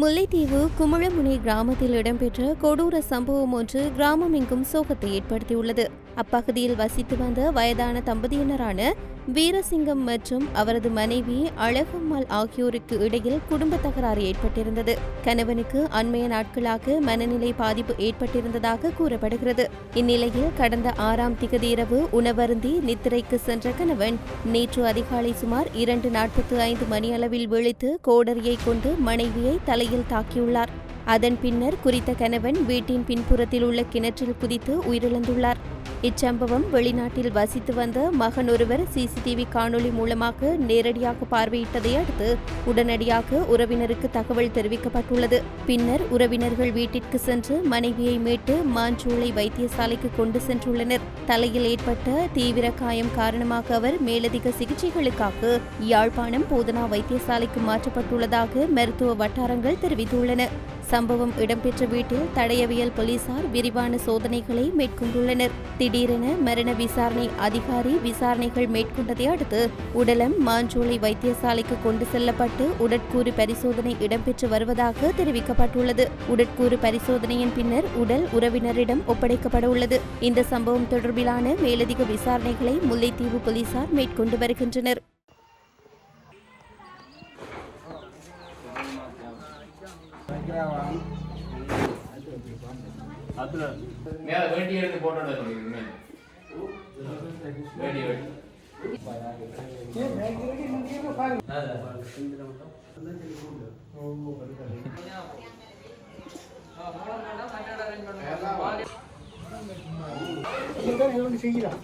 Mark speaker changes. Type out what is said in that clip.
Speaker 1: முல்லைத்தீவு குமிழமுனை கிராமத்தில் இடம்பெற்ற கொடூர சம்பவம் ஒன்று கிராமமெங்கும் சோகத்தை ஏற்படுத்தியுள்ளது. அப்பகுதியில் வசித்து வந்த வயதான தம்பதியினரான வீரசிங்கம் மற்றும் அவரது மனைவி அழகம்மாள் ஆகியோருக்கு இடையில் குடும்ப தகராறு ஏற்பட்டிருந்தது. கணவனுக்கு அண்மைய நாட்களாக மனநிலை பாதிப்பு ஏற்பட்டிருந்ததாக கூறப்படுகிறது. இந்நிலையில் கடந்த ஆறாம் திகதி இரவு உணவருந்தி நித்திரைக்கு சென்ற கணவன் நேற்று அதிகாலை சுமார் இரண்டு நாற்பத்தி ஐந்து மணியளவில் விழித்து கோடரியை கொண்டு மனைவியை தலையில் தாக்கியுள்ளார். அதன் பின்னர் குறித்த கணவன் வீட்டின் பின்புறத்தில் உள்ள கிணற்றில் குதித்து உயிரிழந்துள்ளார். இச்சம்பவம் வெளிநாட்டில் வசித்து வந்த மகன் ஒருவர் சிசிடிவி காணொளி மூலமாக நேரடியாக பார்வையிட்டதை அடுத்து உடனடியாக உறவினருக்கு தகவல் தெரிவிக்கப்பட்டுள்ளது. பின்னர் உறவினர்கள் வீட்டிற்கு சென்று மனைவியை மீட்டு மாஞ்சூளை வைத்தியசாலைக்கு கொண்டு சென்றுள்ளனர். தலையில் ஏற்பட்ட தீவிர காயம் காரணமாக அவர் மேலதிக சிகிச்சைகளுக்காக யாழ்ப்பாணம் போதனா வைத்தியசாலைக்கு மாற்றப்பட்டுள்ளதாக மருத்துவ வட்டாரங்கள் தெரிவித்துள்ளன. சம்பவம் இடம்பெற்ற வீட்டில் தடயவியல் போலீசார் விரிவான சோதனைகளை மேற்கொண்டுள்ளனர். திடீரென மரண விசாரணை அதிகாரி விசாரணைகள் மேற்கொண்டதை அடுத்து உடலம் மாஞ்சோலை வைத்தியசாலைக்கு கொண்டு செல்லப்பட்டு உடற்கூறு பரிசோதனை இடம்பெற்று வருவதாக தெரிவிக்கப்பட்டுள்ளது. உடற்கூறு பரிசோதனையின் பின்னர் உடல் உறவினரிடம் ஒப்படைக்கப்பட உள்ளது. இந்த சம்பவம் தொடர்பிலான மேலதிக விசாரணைகளை முல்லைத்தீவு போலீசார் மேற்கொண்டு வருகின்றனர்.
Speaker 2: மேல வேட்டி எடுத்து போட்டோட வேட்டி வேட்டி.
Speaker 3: செய்கிறான்